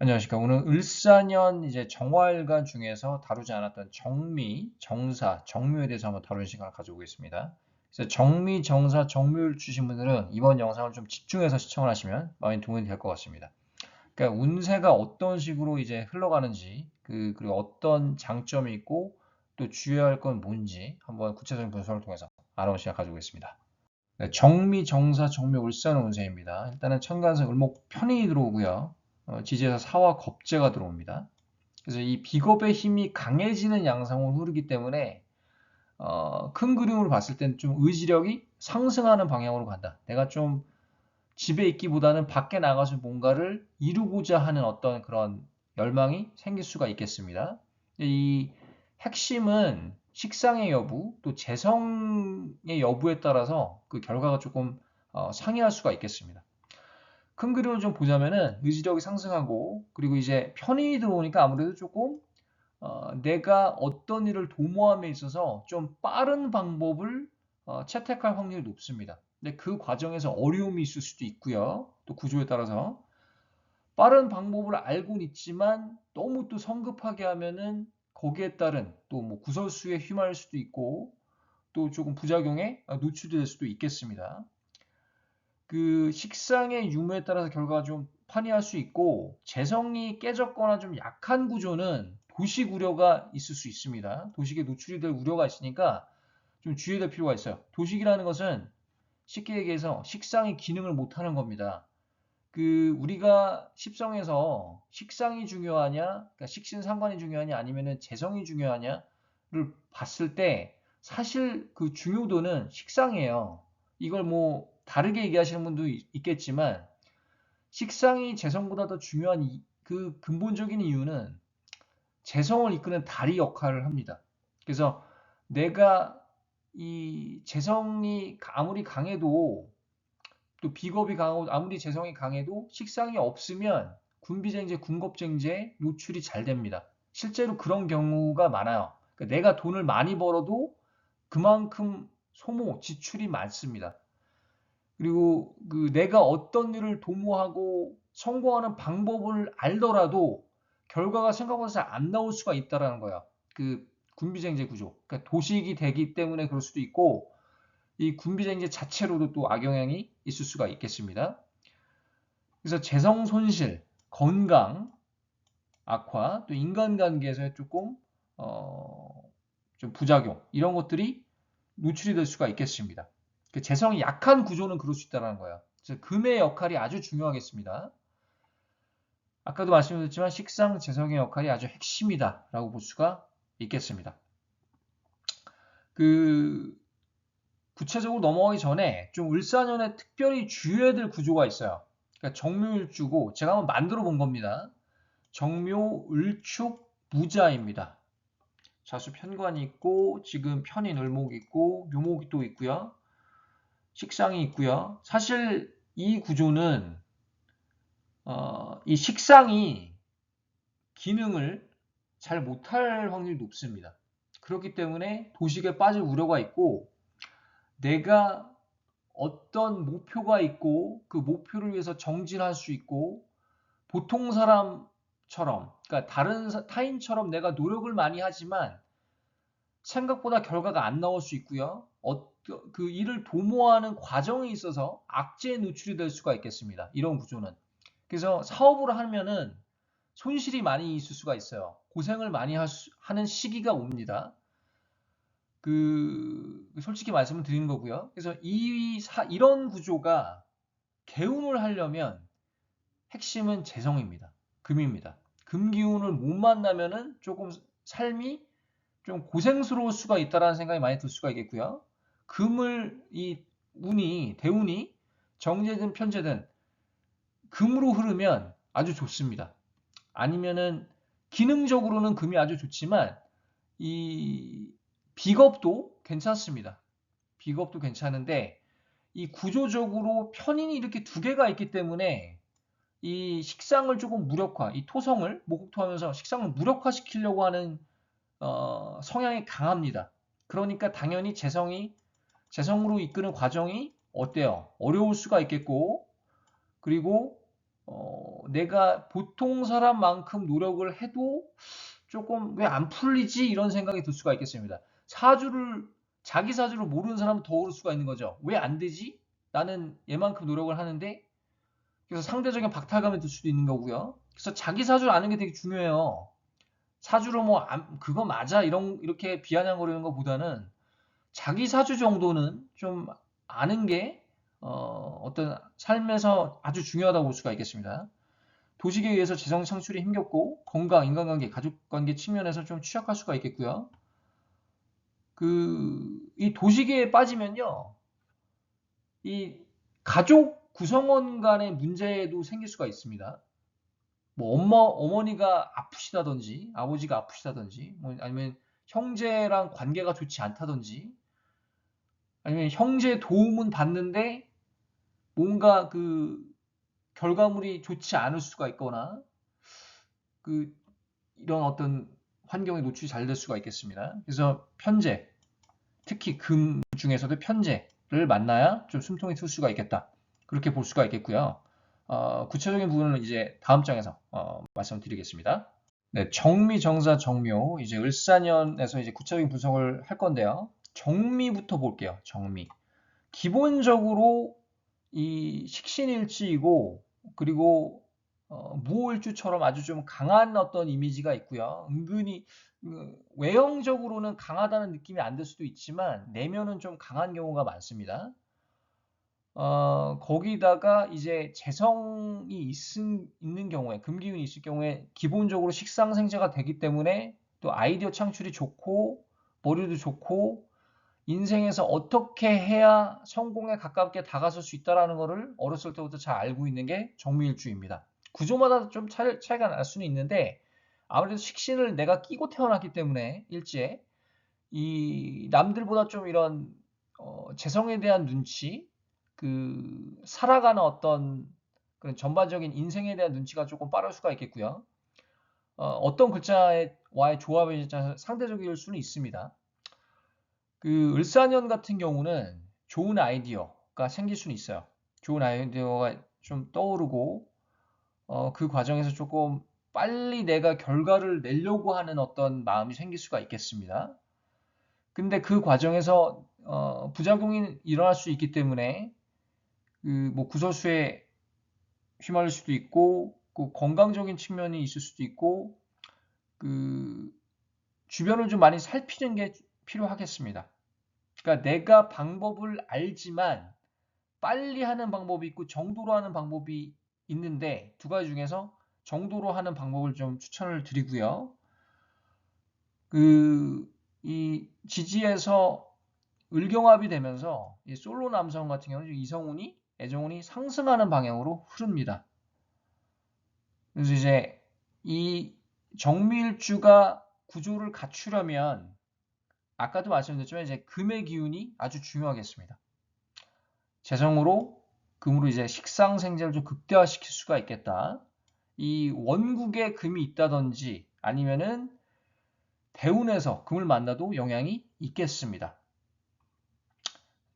안녕하십니까. 오늘 을사년 이제 정화일간 중에서 다루지 않았던 정미, 정사, 정묘에 대해서 한번 다루는 시간을 가져보겠습니다. 그래서 정미, 정사, 정묘를 주신 분들은 이번 영상을 좀 집중해서 시청을 하시면 많이 도움이 될 것 같습니다. 그러니까 운세가 어떤 식으로 이제 흘러가는지, 그, 그리고 어떤 장점이 있고 또 주의해야 할건 뭔지 한번 구체적인 분석을 통해서 알아보는 시간 가져보겠습니다. 네, 정미, 정사, 정묘, 을사년 운세입니다. 일단은 천간성 을목 편이 들어오고요. 어, 지지에서 사와 겁재가 들어옵니다. 그래서 이 비겁의 힘이 강해지는 양상으로 흐르기 때문에 어, 큰 그림으로 봤을 때는 좀 의지력이 상승하는 방향으로 간다. 내가 좀 집에 있기보다는 밖에 나가서 뭔가를 이루고자 하는 어떤 그런 열망이 생길 수가 있겠습니다. 이 핵심은 식상의 여부, 또 재성의 여부에 따라서 그 결과가 조금 어, 상이할 수가 있겠습니다. 큰 그림을 좀 보자면은 의지력이 상승하고 그리고 이제 편인이 들어오니까 아무래도 조금 어, 내가 어떤 일을 도모함에 있어서 좀 빠른 방법을 어, 채택할 확률이 높습니다. 근데 그 과정에서 어려움이 있을 수도 있고요. 또 구조에 따라서 빠른 방법을 알고는 있지만 너무 또 성급하게 하면은 거기에 따른 또 뭐 구설수에 휘말릴 수도 있고 또 조금 부작용에 노출될 수도 있겠습니다. 그 식상의 유무에 따라서 결과가 좀 판이할 수 있고 재성이 깨졌거나 좀 약한 구조는 도식 우려가 있을 수 있습니다. 도식에 노출이 될 우려가 있으니까 좀 주의될 필요가 있어요. 도식이라는 것은 쉽게 얘기해서 식상이 기능을 못하는 겁니다. 그 우리가 십성에서 식상이 중요하냐, 그러니까 식신 상관이 중요하냐, 아니면은 재성이 중요하냐를 봤을 때 사실 그 중요도는 식상이에요. 이걸 뭐 다르게 얘기하시는 분도 있겠지만 식상이 재성보다 더 중요한 이, 그 근본적인 이유는 재성을 이끄는 다리 역할을 합니다. 그래서 내가 이 재성이 아무리 강해도 또 비겁이 강하고 아무리 재성이 강해도 식상이 없으면 군비쟁제, 군겁쟁제 노출이 잘 됩니다. 실제로 그런 경우가 많아요. 그러니까 내가 돈을 많이 벌어도 그만큼 소모, 지출이 많습니다. 그리고 그 내가 어떤 일을 도모하고 성공하는 방법을 알더라도 결과가 생각보다 잘 안 나올 수가 있다라는 거야. 그 군비쟁제 구조. 그러니까 도식이 되기 때문에 그럴 수도 있고 이 군비쟁제 자체로도 또 악영향이 있을 수가 있겠습니다. 그래서 재성 손실, 건강 악화, 또 인간관계에서의 조금 어, 좀 부작용 이런 것들이 노출이 될 수가 있겠습니다. 그 재성이 약한 구조는 그럴 수 있다는 거예요. 그래서 금의 역할이 아주 중요하겠습니다. 아까도 말씀드렸지만 식상 재성의 역할이 아주 핵심이다라고 볼 수가 있겠습니다. 그 구체적으로 넘어가기 전에 좀 을사년에 특별히 주의해야 될 구조가 있어요. 그러니까 정묘일주고 제가 한번 만들어 본 겁니다. 정묘, 을축, 무자입니다. 자수 편관이 있고 지금 편인 을목이 있고 묘목이 또 있고요. 식상이 있고요. 사실 이 구조는 어, 이 식상이 기능을 잘 못할 확률이 높습니다. 그렇기 때문에 도식에 빠질 우려가 있고 내가 어떤 목표가 있고 그 목표를 위해서 정진할 수 있고 보통 사람처럼 그러니까 다른 타인처럼 내가 노력을 많이 하지만 생각보다 결과가 안 나올 수 있고요. 어, 그 일을 도모하는 과정에 있어서 악재에 노출이 될 수가 있겠습니다. 이런 구조는. 그래서 사업을 하면은 손실이 많이 있을 수가 있어요. 고생을 많이 수, 하는 시기가 옵니다. 그 솔직히 말씀을 드리는 거고요. 그래서 이 사, 이런 구조가 개운을 하려면 핵심은 재성입니다. 금입니다. 금 기운을 못 만나면은 조금 삶이 좀 고생스러울 수가 있다라는 생각이 많이 들 수가 있겠고요. 금을 이 운이 대운이 정제든 편제든 금으로 흐르면 아주 좋습니다. 아니면은 기능적으로는 금이 아주 좋지만 이 비겁도 괜찮습니다. 비겁도 괜찮은데 이 구조적으로 편인이 이렇게 두 개가 있기 때문에 이 식상을 조금 무력화, 이 토성을 목욕토하면서 식상을 무력화시키려고 하는 어, 성향이 강합니다. 그러니까 당연히 재성이 재성으로 이끄는 과정이 어때요? 어려울 수가 있겠고 그리고 어, 내가 보통 사람만큼 노력을 해도 조금 왜 안 풀리지 이런 생각이 들 수가 있겠습니다. 사주를 자기 사주를 모르는 사람은 더 오를 수가 있는 거죠. 왜 안 되지? 나는 얘만큼 노력을 하는데 그래서 상대적인 박탈감이 들 수도 있는 거고요. 그래서 자기 사주를 아는 게 되게 중요해요. 사주로 뭐 안- 그거 맞아 이런 이렇게 비아냥거리는 것보다는 자기 사주 정도는 좀 아는 게 어, 어떤 삶에서 아주 중요하다고 볼 수가 있겠습니다. 도식에 의해서 재성 창출이 힘겹고 건강, 인간관계, 가족관계 측면에서 좀 취약할 수가 있겠고요. 그 이 도식에 빠지면요, 이 가족 구성원 간의 문제도 생길 수가 있습니다. 뭐 엄마 어머니가 아프시다든지 아버지가 아프시다든지 뭐 아니면 형제랑 관계가 좋지 않다든지 아니면 형제 도움은 받는데 뭔가 그 결과물이 좋지 않을 수가 있거나 그 이런 어떤 환경에 노출이 잘 될 수가 있겠습니다. 그래서 편제 특히 금 중에서도 편제를 만나야 좀 숨통이 틀 수가 있겠다. 그렇게 볼 수가 있겠고요. 어, 구체적인 부분은 이제 다음 장에서 어, 말씀드리겠습니다. 네, 정미, 정사, 정묘 이제 을사년에서 이제 구체적인 분석을 할 건데요. 정미부터 볼게요. 정미. 기본적으로 이 식신일지이고 그리고 어, 무호일주처럼 아주 좀 강한 어떤 이미지가 있고요. 은근히 그 외형적으로는 강하다는 느낌이 안 들 수도 있지만 내면은 좀 강한 경우가 많습니다. 어, 거기다가 이제 재성이 있은, 있는 경우에 금기운이 있을 경우에 기본적으로 식상생재가 되기 때문에 또 아이디어 창출이 좋고 머리도 좋고 인생에서 어떻게 해야 성공에 가깝게 다가설 수 있다라는 것을 어렸을 때부터 잘 알고 있는 게 정미일주입니다. 구조마다 좀 차이, 차이가 날 수는 있는데 아무래도 식신을 내가 끼고 태어났기 때문에 일지에 이 남들보다 좀 이런 어, 재성에 대한 눈치, 그 살아가는 어떤 그런 전반적인 인생에 대한 눈치가 조금 빠를 수가 있겠고요. 어, 떤 글자와의 조합이 상대적일 수는 있습니다. 그 을사년 같은 경우는 좋은 아이디어가 생길 수는 있어요. 좋은 아이디어가 좀 떠오르고 어, 그 과정에서 조금 빨리 내가 결과를 내려고 하는 어떤 마음이 생길 수가 있겠습니다. 근데 그 과정에서 어, 부작용이 일어날 수 있기 때문에 그 뭐 구설수에 휘말릴 수도 있고 그 건강적인 측면이 있을 수도 있고 그 주변을 좀 많이 살피는 게 필요하겠습니다. 그러니까 내가 방법을 알지만 빨리 하는 방법이 있고 정도로 하는 방법이 있는데 두 가지 중에서 정도로 하는 방법을 좀 추천을 드리고요. 그 이 지지에서 을경합이 되면서 이 솔로 남성 같은 경우는 이성운이 애정운이 상승하는 방향으로 흐릅니다. 그래서 이제 이 정밀주가 구조를 갖추려면 아까도 말씀드렸지만 이제 금의 기운이 아주 중요하겠습니다. 재성으로 금으로 이제 식상생재를 좀 극대화시킬 수가 있겠다. 이 원국에 금이 있다든지 아니면은 대운에서 금을 만나도 영향이 있겠습니다.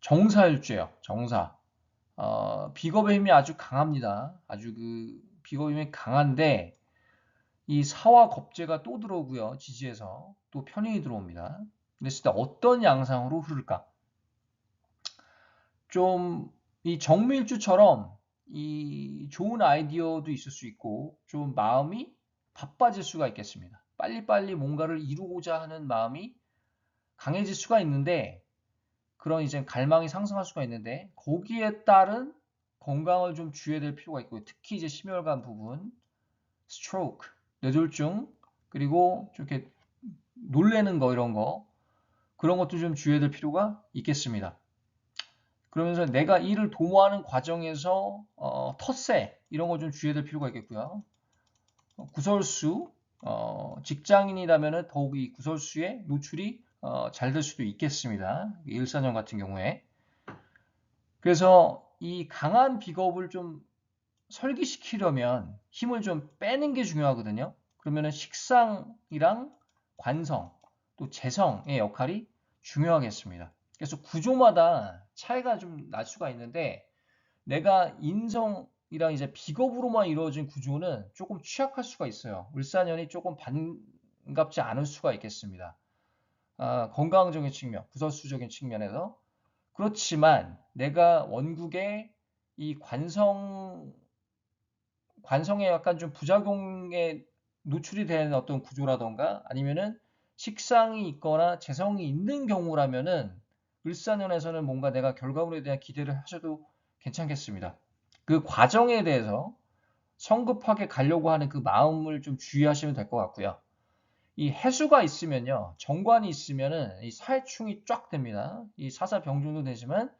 정사일주예요. 정사. 어, 비겁의 힘이 아주 강합니다. 아주 그 비겁의 힘이 강한데 이 사와 겁재가 또 들어오고요. 지지에서 또 편인이 들어옵니다. 그랬을 때 어떤 양상으로 흐를까? 좀 이 정밀주처럼 이 좋은 아이디어도 있을 수 있고 좀 마음이 바빠질 수가 있겠습니다. 빨리빨리 뭔가를 이루고자 하는 마음이 강해질 수가 있는데 그런 이제 갈망이 상승할 수가 있는데 거기에 따른 건강을 좀 주의해야 될 필요가 있고 특히 이제 심혈관 부분, 스트로크, 뇌졸중 그리고 이렇게 놀래는 거 이런 거 그런 것도 좀 주의해야 될 필요가 있겠습니다. 그러면서 내가 일을 도모하는 과정에서 어, 텃세 이런 거 좀 주의해야 될 필요가 있겠고요. 어, 구설수 어, 직장인이라면 더욱이 구설수에 노출이 어, 잘 될 수도 있겠습니다. 일사년 같은 경우에 그래서 이 강한 비겁을 좀 설기시키려면 힘을 좀 빼는 게 중요하거든요. 그러면 식상이랑 관성 또 재성의 역할이 중요하겠습니다. 그래서 구조마다 차이가 좀 날 수가 있는데 내가 인성 이랑 이제 비겁으로만 이루어진 구조는 조금 취약할 수가 있어요. 을사년이 조금 반갑지 않을 수가 있겠습니다. 아, 건강적인 측면, 구설수적인 측면에서 그렇지만 내가 원국의 이 관성 관성에 약간 좀 부작용에 노출이 되는 어떤 구조라던가 아니면은 식상이 있거나 재성이 있는 경우라면은 을사년에서는 뭔가 내가 결과물에 대한 기대를 하셔도 괜찮겠습니다. 그 과정에 대해서 성급하게 가려고 하는 그 마음을 좀 주의하시면 될 것 같고요. 이 해수가 있으면요, 정관이 있으면은 이 사해충이 쫙 됩니다. 이 사사병중도 되지만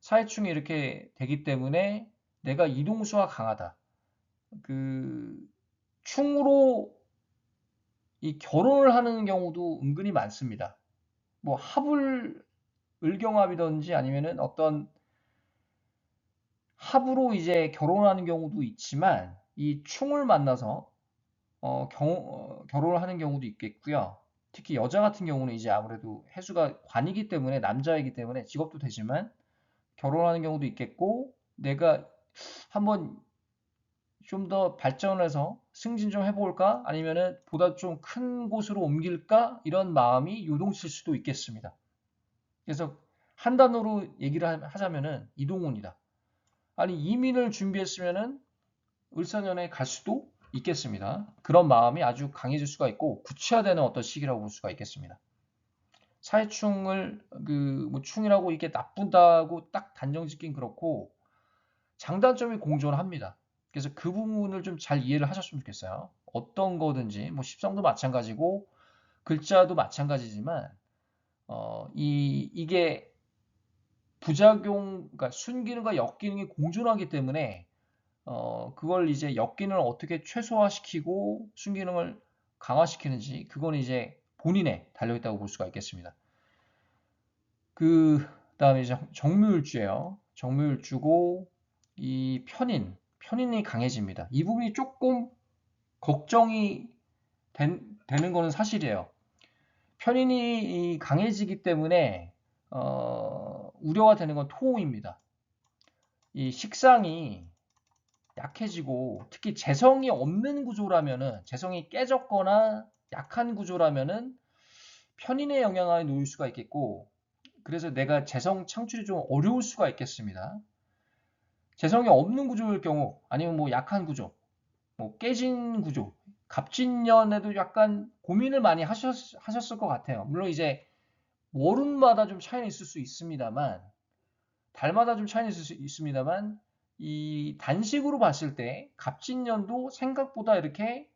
사해충이 이렇게 되기 때문에 내가 이동수가 강하다. 그 충으로 이 결혼을 하는 경우도 은근히 많습니다. 뭐 합을 을경합이든지 아니면은 어떤 합으로 이제 결혼하는 경우도 있지만 이 충을 만나서 어, 경, 어, 결혼을 하는 경우도 있겠고요. 특히 여자 같은 경우는 이제 아무래도 해수가 관이기 때문에 남자이기 때문에 직업도 되지만 결혼하는 경우도 있겠고 내가 한번 좀 더 발전해서 승진 좀 해볼까 아니면은 보다 좀 큰 곳으로 옮길까 이런 마음이 요동칠 수도 있겠습니다. 그래서 한 단어로 얘기를 하자면은 이동훈이다. 아니 이민을 준비했으면은 을사년에 갈 수도 있겠습니다. 그런 마음이 아주 강해질 수가 있고 구체화되는 어떤 시기라고 볼 수가 있겠습니다. 사회충을 그 뭐 충이라고 이게 나쁘다고 딱 단정짓긴 그렇고 장단점이 공존합니다. 그래서 그 부분을 좀 잘 이해를 하셨으면 좋겠어요. 어떤 거든지 뭐 십성도 마찬가지고 글자도 마찬가지지만 어, 이 이게 부작용, 그러니까 순기능과 역기능이 공존하기 때문에 어, 그걸 이제 역기능을 어떻게 최소화시키고 순기능을 강화시키는지 그건 이제 본인에 달려있다고 볼 수가 있겠습니다. 그 다음에 이제 정묘일주예요. 정묘일주고 이 편인, 편인이 강해집니다. 이 부분이 조금 걱정이 된, 되는 거는 사실이에요. 편인이 강해지기 때문에 어, 우려가 되는 건 토입니다. 이 식상이 약해지고 특히 재성이 없는 구조라면은 재성이 깨졌거나 약한 구조라면은 편인의 영향을 놓일 수가 있겠고 그래서 내가 재성 창출이 좀 어려울 수가 있겠습니다. 재성이 없는 구조일 경우 아니면 뭐 약한 구조, 뭐 깨진 구조, 갑진년에도 약간 고민을 많이 하셨, 하셨을 것 같아요. 물론 이제 월운마다 좀 차이는 있을 수 있습니다만 달마다 좀 차이는 있을 수 있습니다만 이 단식으로 봤을 때 갑진년도 생각보다 이렇게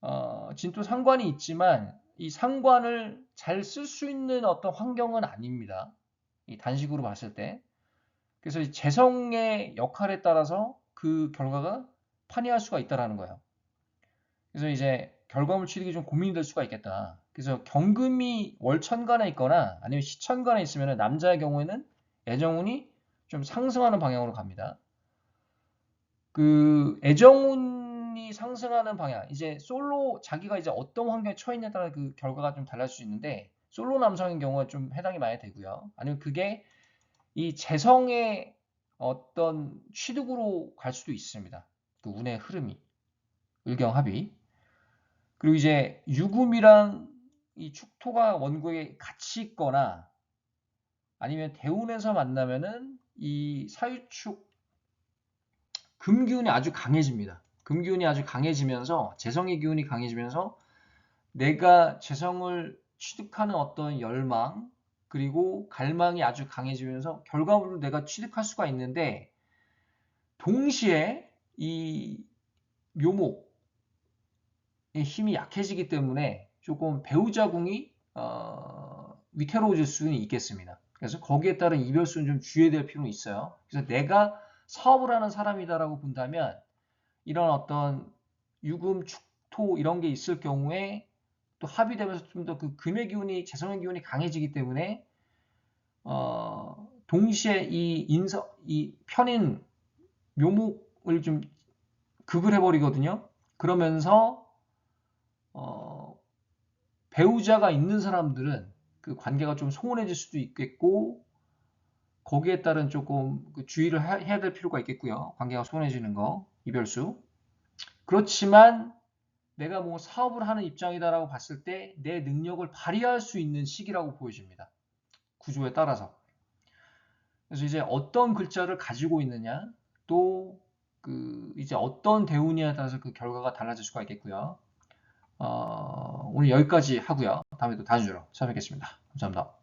어, 진토 상관이 있지만 이 상관을 잘 쓸 수 있는 어떤 환경은 아닙니다. 이 단식으로 봤을 때. 그래서 재성의 역할에 따라서 그 결과가 판이할 수가 있다라는 거예요. 그래서 이제 결과물 취득이 좀 고민이 될 수가 있겠다. 그래서 경금이 월천간에 있거나 아니면 시천간에 있으면 남자의 경우에는 애정운이 좀 상승하는 방향으로 갑니다. 그 애정운이 상승하는 방향, 이제 솔로 자기가 이제 어떤 환경에 처해 있냐에 따라 그 결과가 좀 달라질 수 있는데 솔로 남성인 경우가 좀 해당이 많이 되고요. 아니면 그게 이 재성의 어떤 취득으로 갈 수도 있습니다. 그 운의 흐름이 을경합이 그리고 이제 유금이랑 이 축토가 원고에 같이 있거나 아니면 대운에서 만나면은 이 사유축 금기운이 아주 강해집니다. 금기운이 아주 강해지면서 재성의 기운이 강해지면서 내가 재성을 취득하는 어떤 열망 그리고 갈망이 아주 강해지면서 결과물을 내가 취득할 수가 있는데 동시에 이 묘목의 힘이 약해지기 때문에 조금 배우자궁이 어, 위태로워질 수는 있겠습니다. 그래서 거기에 따른 이별수는 좀 주의해야 될 필요는 있어요. 그래서 내가 사업을 하는 사람이다라고 본다면 이런 어떤 유금, 축토 이런 게 있을 경우에 또 합의되면서 좀 더 그 금의 기운이 재성의 기운이 강해지기 때문에 어, 동시에 이 인서 이 편인 묘목을 좀 극을 해버리거든요. 그러면서 어, 배우자가 있는 사람들은 그 관계가 좀 소원해질 수도 있겠고 거기에 따른 조금 그 주의를 하- 해야 될 필요가 있겠고요. 관계가 소원해지는 거, 이별수. 그렇지만 내가 뭐 사업을 하는 입장이다라고 봤을 때 내 능력을 발휘할 수 있는 시기라고 보여집니다. 구조에 따라서. 그래서 이제 어떤 글자를 가지고 있느냐, 또 그 이제 어떤 대운이에 따라서 그 결과가 달라질 수가 있겠고요. 어, 오늘 여기까지 하고요. 다음에 또 다른 주로 찾아뵙겠습니다. 감사합니다.